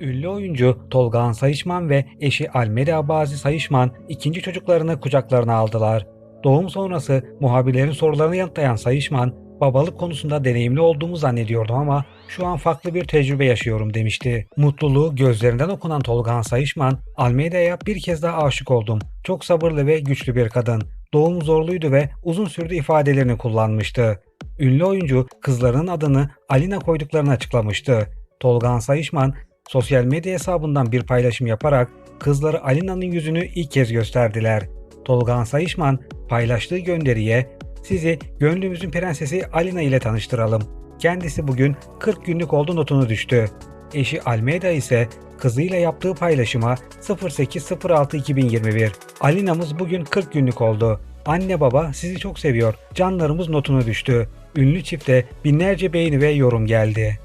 Ünlü oyuncu Tolgahan Sayışman ve eşi Almeri Abazi Sayışman ikinci çocuklarını kucaklarına aldılar. Doğum sonrası muhabirlerin sorularını yanıtlayan Sayışman, babalık konusunda deneyimli olduğumu zannediyordum ama şu an farklı bir tecrübe yaşıyorum demişti. Mutluluğu gözlerinden okunan Tolgahan Sayışman, Almeida'ya bir kez daha aşık oldum. Çok sabırlı ve güçlü bir kadın. Doğum zorluydu ve uzun sürdü ifadelerini kullanmıştı. Ünlü oyuncu kızlarının adını Alina koyduklarını açıklamıştı. Tolgahan Sayışman sosyal medya hesabından bir paylaşım yaparak kızları Alina'nın yüzünü ilk kez gösterdiler. Tolgahan Sayışman paylaştığı gönderiye sizi gönlümüzün prensesi Alina ile tanıştıralım. Kendisi bugün 40 günlük oldu notunu düştü. Eşi Almeida ise kızıyla yaptığı paylaşıma 08.06.2021 Alina'mız bugün 40 günlük oldu. Anne baba sizi çok seviyor. Canlarımız notunu düştü. Ünlü çifte binlerce beğeni ve yorum geldi.